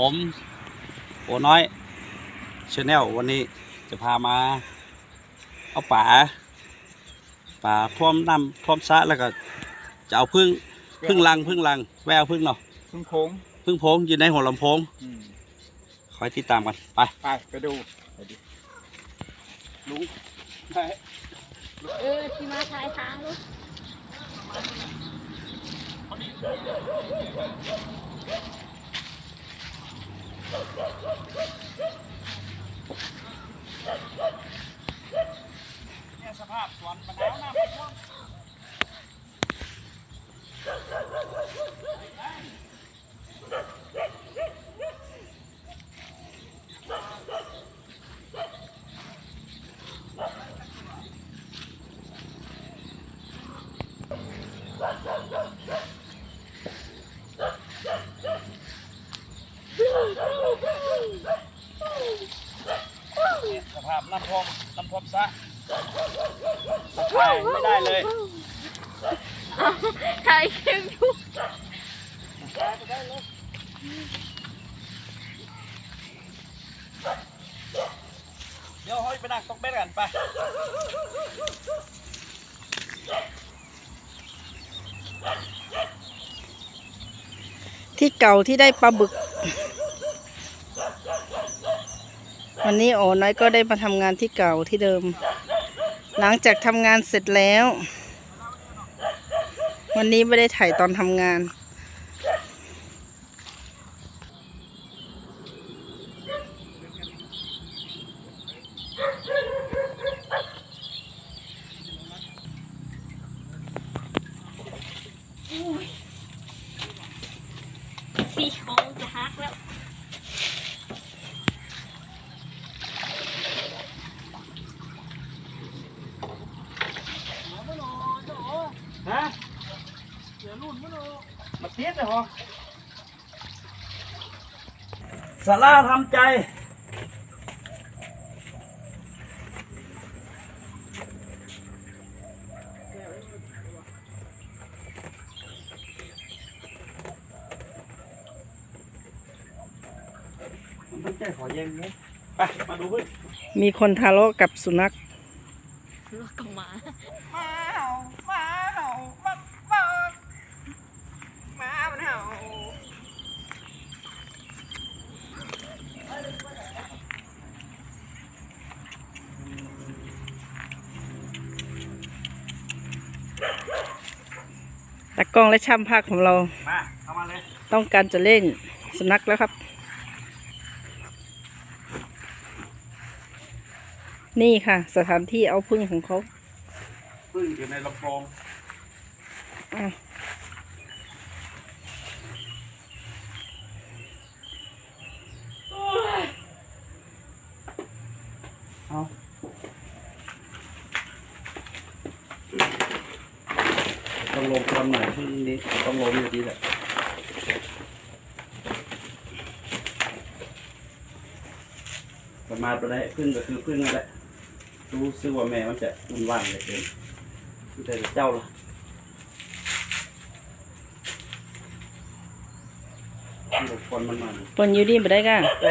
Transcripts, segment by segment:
ผมโอน้อยชาแนลวันนี้จะพามา เอาป่าป่าท่วมน้ำท่วมสระแล้วก็จะเอาพึ่งพึ่งลังพึ่งลังแววพึ่งเนาะพึ่งโค้งพึ่งโพงอยู่ในหัวลำโพงอืมคอยติดตามกันไปไปไปดูไปดิลุงเออที่มาทายทางลูก Oh, oh, oh, oh. สภาพน้ำท่วมน้ำท่วมสระตายไม่ได้เลยใครเข่งอยู่เดี๋ยวเฮ้ยไปนั่งตกเบ็ดกันไปที่เก่าที่ได้ปลาบึก วันนี้โอ๋น้อยก็ได้มาทำงานที่เก่าที่เดิม หลังจากทำงานเสร็จแล้ว วันนี้ไม่ได้ถ่ายตอนทำงาน สี่ของจะหักแล้ว ฮะเดี๋ยวรุ่นมัน มาเทียดเลยเหรอสาราทำใจ มันตั้งใจขอเย็นไหมไปมาดูเพื่อนมีคนทะเลาะกับสุนัขรถกับหมา มาเห่ามาเห่าบักบักมามันเห่า ตากล้องและช่างภาคของเรา มาเข้ามาเลย ต้องการจะเล่นสุนัขแล้วครับ นี่ค่ะ สถานที่เอาพึ่งของเขาพึ่งอยู่ในลำโพงอะเอา ต้องลงตอนไหนพึ่งนี้ต้องลงอยู่ดีแหละประมาณไปได้พึ่งก็คือพึ่งนั่นแหละรู้สึกว่าแม่มันจะอุ่นหวานเหลยเกินแต่เจ้าล่ะหลบคนมันมาปนอยู่ดีมาได้ก้าไ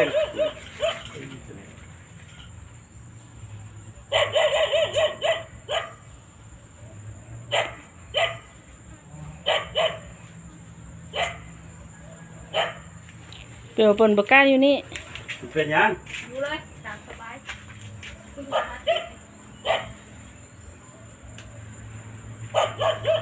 เปลี่ยวปนบกล้าอยู่นี่เป็นยังดูเลยตามสบายคุณหมา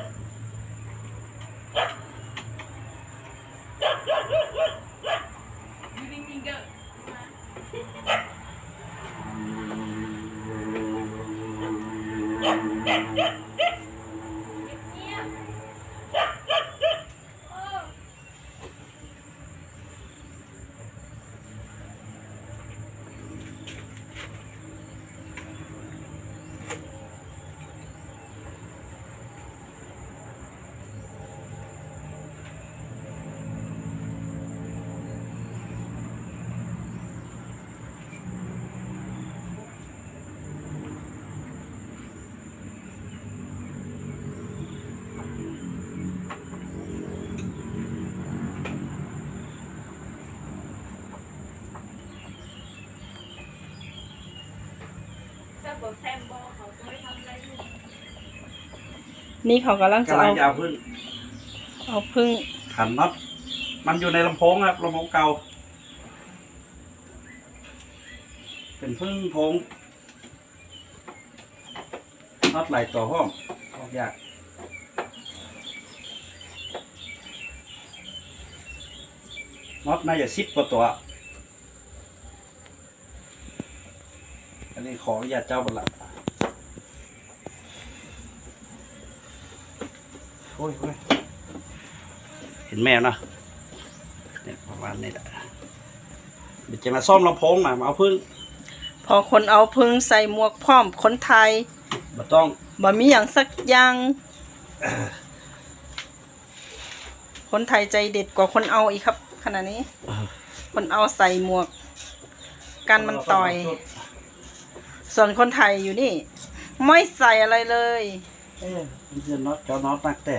บอกแซมบอกเขาจะไม่ทำอะไรอยู่นี่เขากำลังจะกำลัเอางยาวขึ้นเอาพึ่งขันน็อตมันอยู่ในลำโพงครับลำโพงเก่า เป็นพึ่งโพงน็อตไหลต่อห้องออกยากน็อตน่าจะสิบกว่าตัว นนี้ขออนุญาตเจ้าบนหลังโอ้ยโอ้ยเห็นแมวนะเนี่ยประมาณนี้แหละเดี๋ยวจะมาซ่อมลำโพงมามาเอาพึ่ง พอคนเอาพึ่งใส่หมวกพร้อมคนไทยบ่ต้องบ่มีอย่างสักอย่าง คนไทยใจเด็ดกว่าคนเอาอีกครับขณะนี้ คนเอาใส่หมวก กันมันต่อย ส่วนคนไทยอยู่นี่ ไม่ใส่อะไรเลย เอ๊ะมันจะน็อตเจ้าน็อตนักแต่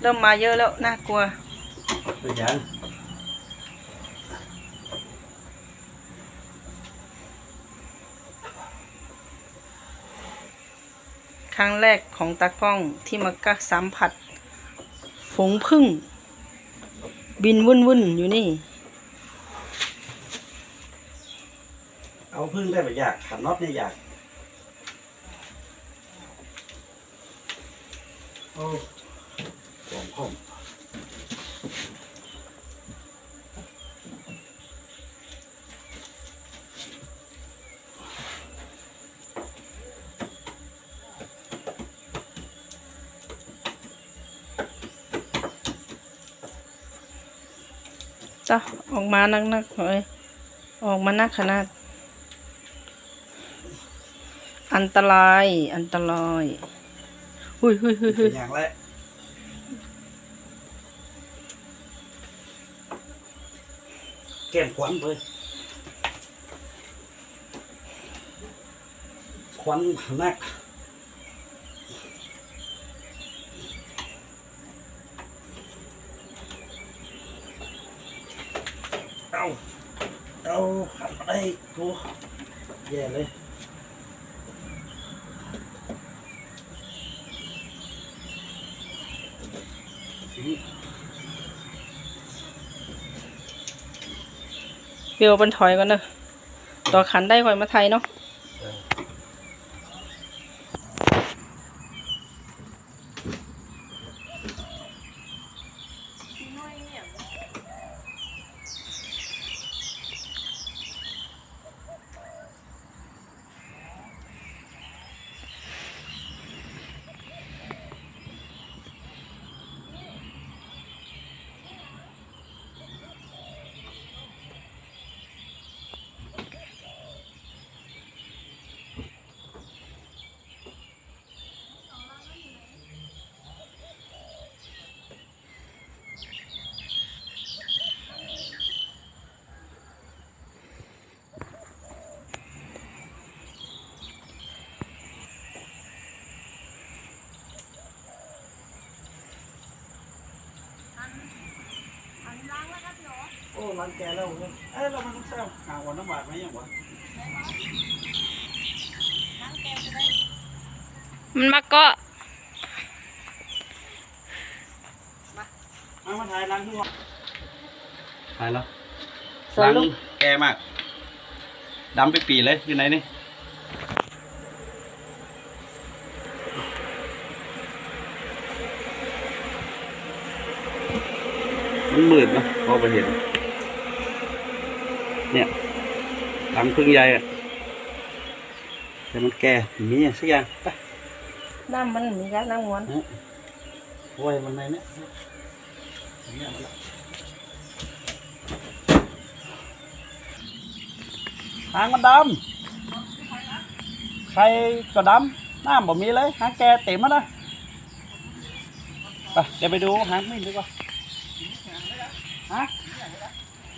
เริ่มมาเยอะแล้วน่ากลัวเป็นยังครั้งแรกของตากล้องที่มากักสัมผัส ฝงพึ่ง บินวุ่นวุ่นๆอยู่นี่ เอา พึ่งได้แบบยากขันน็อตเนี่ยยากโอ้ของผมจ้ะออกมานักนักๆเลยออกมานักขนาด อันตราย อันตรายหุยหุยหุยหุเป็ยนอย่างแรกแก้มควันเลยควันนักเอาเอาขันมาได้กูแย่เลย เบียวบันถอยก่อนเนอะต่อขันได้ค่อยมาไทยเนาะ โอ้รังแกแล้วเว้ยเอ้ยเรามันต้องแซวหาวันน้ำบาดไหมยังวะมันมาเกาะมามาถ่ายรังทั่วถ่ายแล้วสวนรังแกมากดำไปปีเลยอยู่ไหนนี่มันมืดนะพอไปเห็น เนี่ย หลังพึ่งใหญ่อะแต่มันแก่มีอย่างสักอย่างไปน้ำมันมีแล้วน้ำงวนโอ้ยมันในเนี่ยเนี่ยมันละหางมันดำใครก็ดำน้ำบ่มีเลย หางแกเต็มแล้วนะไปเดี๋ยวไปดูหางไม่ดีกว่าฮะ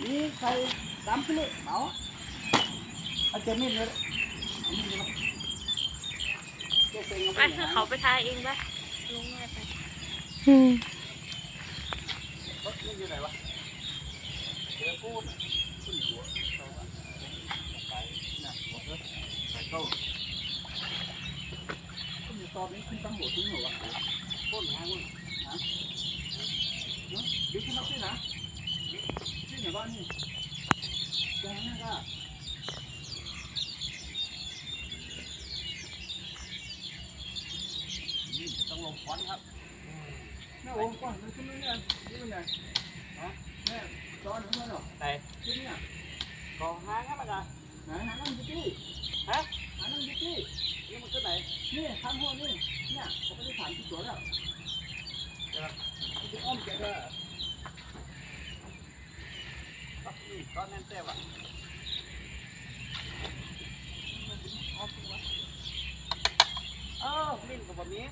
นี่ใครดำไปเลยเอา เอาเจมี่เลยไปเขาไปทายเองปะลุงไปอืมรถอยู่ไหนวะเดี๋ยวพูดพูดหัวไปนะหัวเออไปเข้าคุณอยอนนี้คุณตั้งหัวทิ้งหัวพูดหาคุณนะดี๋ยวคุณนับได้นะขึ้นไหนบ้านนี่แกงนะครับ ต้องลงควันครับแม่โอ้ก่อนมันขึ้นนี่ไงนี่มันไงฮะแม่ตอนนั้นเหรอไหนที่นี่กองหางครับอาจารย์ไหนหางนั่งอยู่ที่ฮะหางนั่งอยู่ที่นี่มันขึ้นไหนนี่ทางหัวนี่เนี่ยผมไม่ได้ถามที่สวนแล้วเดี๋ยวจะอ้อมแกก็ตอนนั้นเต้ว่ะเออลิ้นกับแบบนี้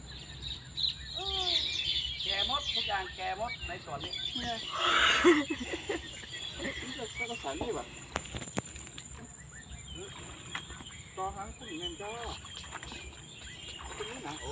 เออแกมดทุกอ ย่างแกมดในสวนนี้เนี่ยก็ก็สารนี่ว่ะต่อหางคุณเงินก็ตรงนี้นะโอ้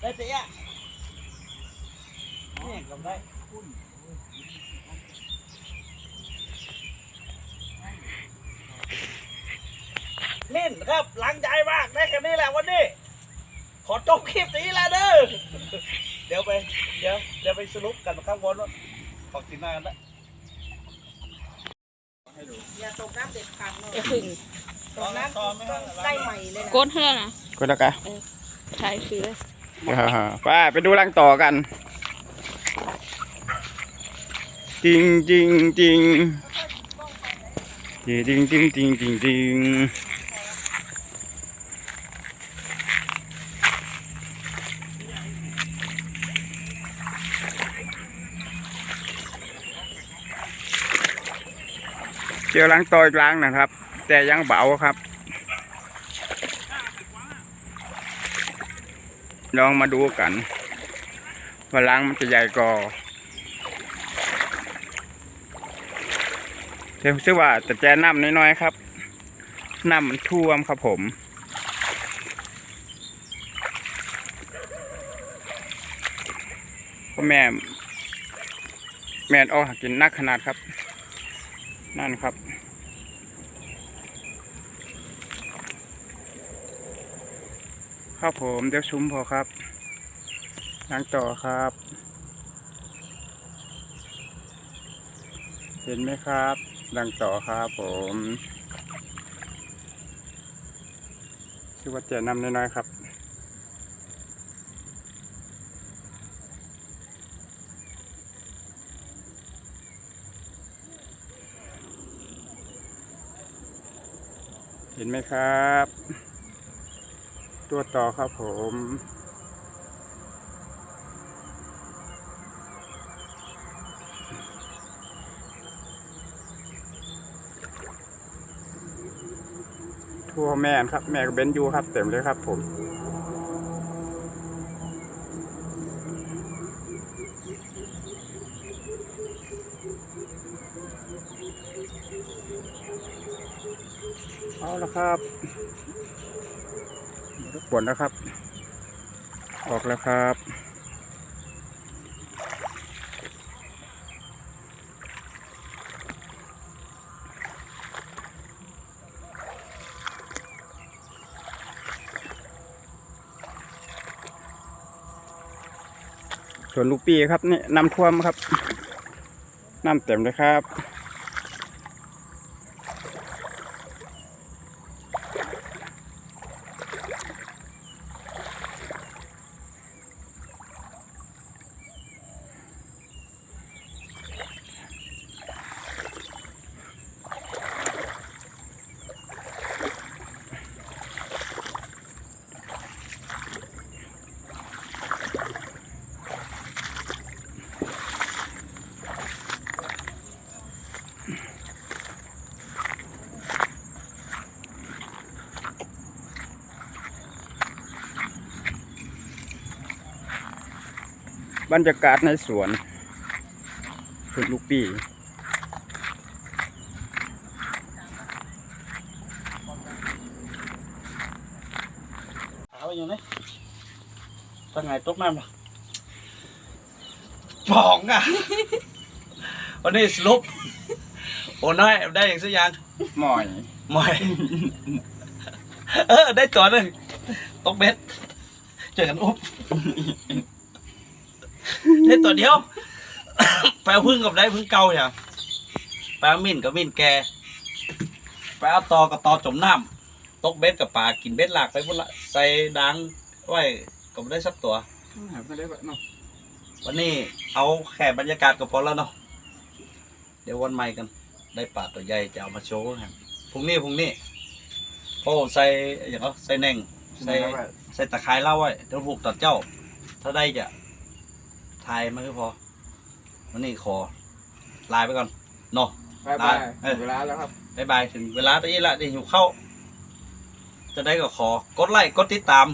ได้เสียนี่กำได้เล่นครับหลังใจมากได้แค่นี้แหละวันนี้ ขอจบคลิปนี้แล้วเด้อเดี๋ยวไป เดี๋ยวเดี๋ยวไปสรุปกันข้างบนว่าขอกินหน้ากันนะอย่าตกน้ำเด็ดขาดเนาะไอ้พึ่งตกน้ำต้องได้ใหม่เลยนะกดให้แล้วนะก็แล้วกันถ่ายคือเลยอ่าไปไปดูรังต่อกัน จริงจริงจริงจริงจริงจริงจริงจริงจริงเจอรังต่ออีกรังนะครับ แต่ยังเบาครับลองมาดูกันว่ารังมันจะใหญ่กว่า เดี๋ยวชื่อว่าแต่แจน้ำน้อยๆครับน้ำมันท่วมครับผมพ่อแม่ แม่นเอากินนักขนาดครับ นั่นครับครับผมเดี๋ยวชุมพอครับล้างต่อครับ เห็นไหมครับ ล้างต่อครับผม ชื่อว่าเจนำน้อยๆครับเห็นไหมครับ ตัวต่อครับผม ทั่วแม่นครับ แม่ก็เบนอยูครับ เต็มเลยครับ ผมเอาละครับปวดแล้วครับ ออกแล้วครับ ส่วนลูกปีครับนี่น้ำท่วมครับน้ำเต็มเลยครับ บรรยากาศในสวนพืนลูกปีาไปอยู่ไหมตั้งไหนตกน้ำล่ะปองอะ วันนี้สลุปโอ้น้อยได้อย่างสีกยังหมอยหมอย เออ ได้ตัวหนึ่งตกเบ็ดเจอกันอุ๊บ ได้ตัวเดียว ไปเอาพึ่งกับได้พึ่งเก่าอย่างไปเอามิ่นกับมิ่นแกไปเอาตอกับตอจมน้ำตกเบ็ดกับปลากินเบ็ดหลากไปพุ่นละใส่ดังไว้ก็ไม่ได้สักตัวหาไม่ได้แบบเนาะวันนี้เอาแค่บรรยากาศก็พอแล้วเนาะเดี๋ยววันใหม่กัน ได้ปลาตัวใหญ่จะเอามาโชว์ครับพรุ่งนี้พรุ่งนี้โอ้ใส่อย่างเนาะใส่แหน่งใส่ใส่ตะไคร้เล่าไว้เดี๋ยวผูกตัดเจ้า ถ้าได้จะ ทายมาคือพอวันนี้ขอลาไปก่อนเนาะ บายบายเออเวลาแล้วครับ บายบายถึงเวลาตอนนี้ละที่หิวเข้าวจะได้ก็ขอกดไลค์กดติดตาม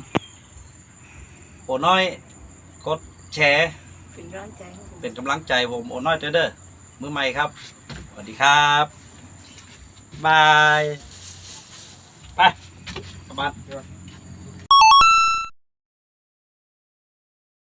โอน้อย กดแชร์เป็นกำลังใจให้ผม เป็นกำลังใจผมโอน้อยเด้อเด้อมือใหม่ครับสวัสดีครับบายไปกลับบ้าน